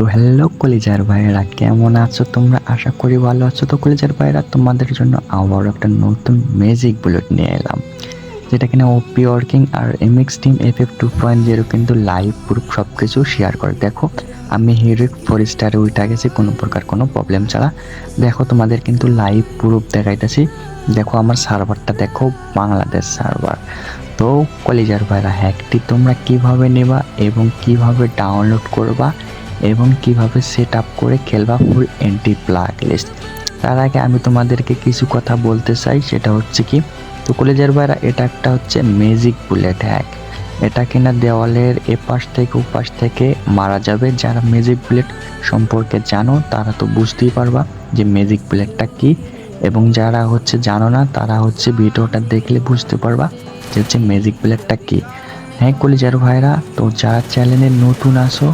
তো হ্যালো কলিজার ভাইয়েরা, কেমন আছো তোমরা? আশা করি ভালো আছো। তো কলিজার ভাইয়েরা, তোমাদের জন্য আবার একটা নতুন ম্যাজিক বুলেট নিয়ে এলাম, যেটা কিনা ওপি ওয়ার্কিং আর MX team F F two point zero কিন্তু লাইভ প্রুফ সব কিছু শেয়ার করে। দেখো, আমি হিরোইক ফোর স্টারে উইটা গেছি, কোনো প্রকার কোনো প্রবলেম ছাড়া। দেখো, তোমাদের কিন্তু লাইভ প্রুফ দেখাইতেছি। দেখো, আমার সার্ভারটা দেখো, বাংলাদেশ সার্ভার তো কলিজার ভাইরা হ্যাকটি তোমরা কীভাবে নেবা এবং কীভাবে ডাউনলোড করবা? এবং কীভাবে সেট আপ করে খেলবা ফুল এন্টি প্লাগ লিস্ট তার আগে আমি তোমাদেরকে কিছু কথা বলতে চাই, সেটা হচ্ছে কি, তো কলেজের বাইরা এটা একটা হচ্ছে ম্যাজিক বুলেট হ্যাক এটা কিনা দেওয়ালের এপাশ থেকে ওপাশ থেকে মারা যাবে। যারা ম্যাজিক বুলেট সম্পর্কে জানো, তারা তো বুঝতেই পারবা যে ম্যাজিক বুলেটটা কি। এবং যারা হচ্ছে জানো না, তারা হচ্ছে ভিডিওটা দেখলে বুঝতে পারবা যে হচ্ছে ম্যাজিক বুলেটটা কি। হ্যাঁ কলিজার ভাইরা, তো যারা চ্যানেলে নতুন আসো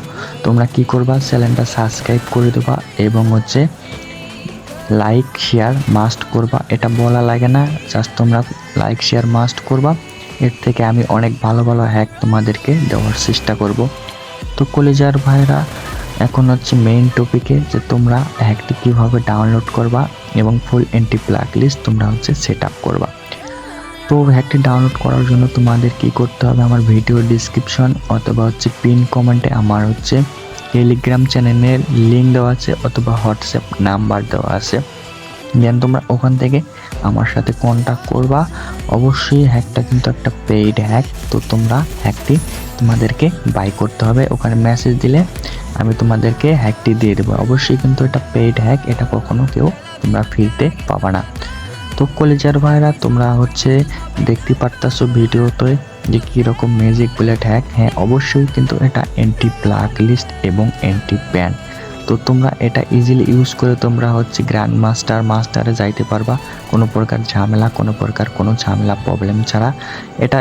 তোমরা কি করবা? চ্যানেলটা সাবস্ক্রাইব করে দেবা এবং হচ্ছে লাইক শেয়ার মাস্ট করবা। এটা বলা লাগে না জাস্ট তোমরা লাইক শেয়ার মাস্ট করবা। এর থেকে আমি অনেক ভালো ভালো হ্যাক তোমাদেরকে দেওয়ার চেষ্টা করব। তো কলেজার ভাইরা, এখন হচ্ছে মেইন টপিকে যে তোমরা হ্যাকটি কীভাবে ডাউনলোড করবা এবং ফুল এন্টি প্লাগ লিস্ট তোমরা হচ্ছে সেট আপ করবা। তো হ্যাকটি ডাউনলোড করার জন্য তোমাদের কি করতে হবে? আমার ভিডিও ডিসক্রিপশন অথবা হচ্ছে পিন কমেন্টে আমার হচ্ছে টেলিগ্রাম চ্যানেলের লিঙ্ক দেওয়া আছে অথবা হোয়াটসঅ্যাপ নাম্বার দেওয়া আছে। দেন তোমরা ওখান থেকে আমার সাথে কন্ট্যাক্ট করবা। অবশ্যই হ্যাকটা কিন্তু একটা পেইড হ্যাক তো তোমরা হ্যাকটি তোমাদেরকে বাই করতে হবে। ওখানে মেসেজ দিলে আমি তোমাদেরকে হ্যাকটি দিয়ে দেবো। অবশ্যই কিন্তু এটা পেইড হ্যাক এটা কখনো কেউ তোমরা ফ্রিতে পাবা না। তো কলেজার ভাইরা, তোমরা হচ্ছে দেখতে পারতাছো ভিডিওতে যে কীরকম ম্যাজিক বুলেট হ্যাক হ্যাঁ অবশ্যই কিন্তু এটা অ্যান্টি প্লাগ লিস্ট এবং অ্যান্টি প্যান তো তোমরা এটা ইজিলি ইউজ করে তোমরা হচ্ছে গ্র্যান্ড মাস্টার মাস্টারে যাইতে পারবা। কোনো প্রকার ঝামেলা, কোনো প্রকার কোনো ঝামেলা প্রবলেম ছাড়া। এটা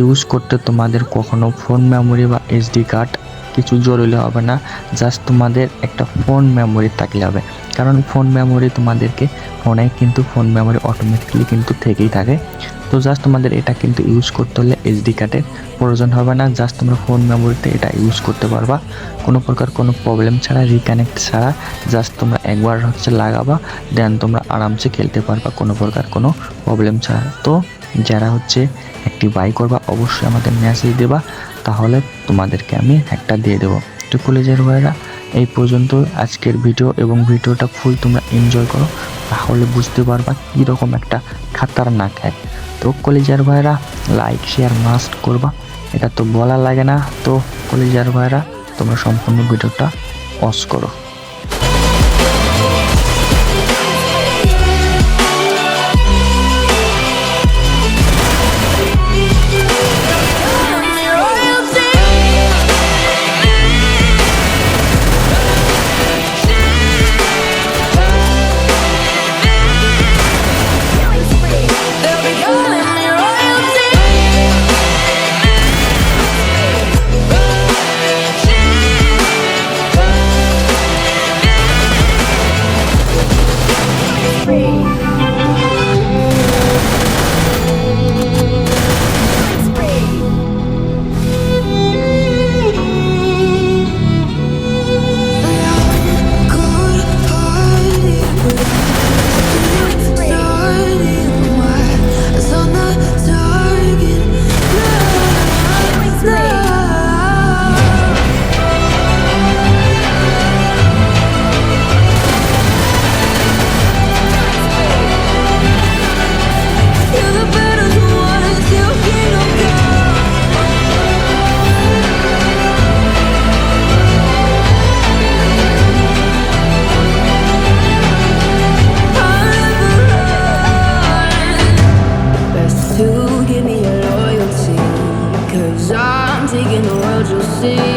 ইউজ করতে তোমাদের কখনো ফোন মেমোরি বা এসডি কার্ড কিছু জরুরি হবে না জাস্ট তোমাদের একটা ফোন মেমোরি থাকলে হবে। কারণ ফোন মেমোরি তোমাদেরকে ফোনে কিন্তু ফোন মেমোরি অটোমেটিকলি কিন্তু থেকেই থাকে। তো জাস্ট তোমাদের এটা কিন্তু ইউজ করতে হলে এইচডি কার্ডের প্রয়োজন হবে না জাস্ট তোমরা ফোন মেমোরিতে এটা ইউজ করতে পারবা। কোনো প্রকার কোনো প্রবলেম ছাড়া রিকানেক্ট ছাড়া জাস্ট তোমরা একবার হচ্ছে লাগাবা দেন তোমরা আরামসে খেলতে পারবা, কোনো প্রকার কোনো প্রবলেম ছাড়া। তো যারা হচ্ছে একটি বাই করবা, অবশ্যই আমাদের মেসেজ দেবা, তাহলে তোমাদেরকে আমি একটা দিয়ে দেবো। তো কলেজের ভাইরা এই পর্যন্ত আজকের ভিডিও এবং ভিডিওটা ফুল তোমরা এনজয় করো, তাহলে বুঝতে পারবা কীরকম একটা খাতারনাক হ্যাক তো কলেজের ভাইরা লাইক শেয়ার মাস্ট করবা, এটা তো বলা লাগে না। তো কলেজের ভাইরা তোমরা সম্পূর্ণ ভিডিওটা অস করো। See.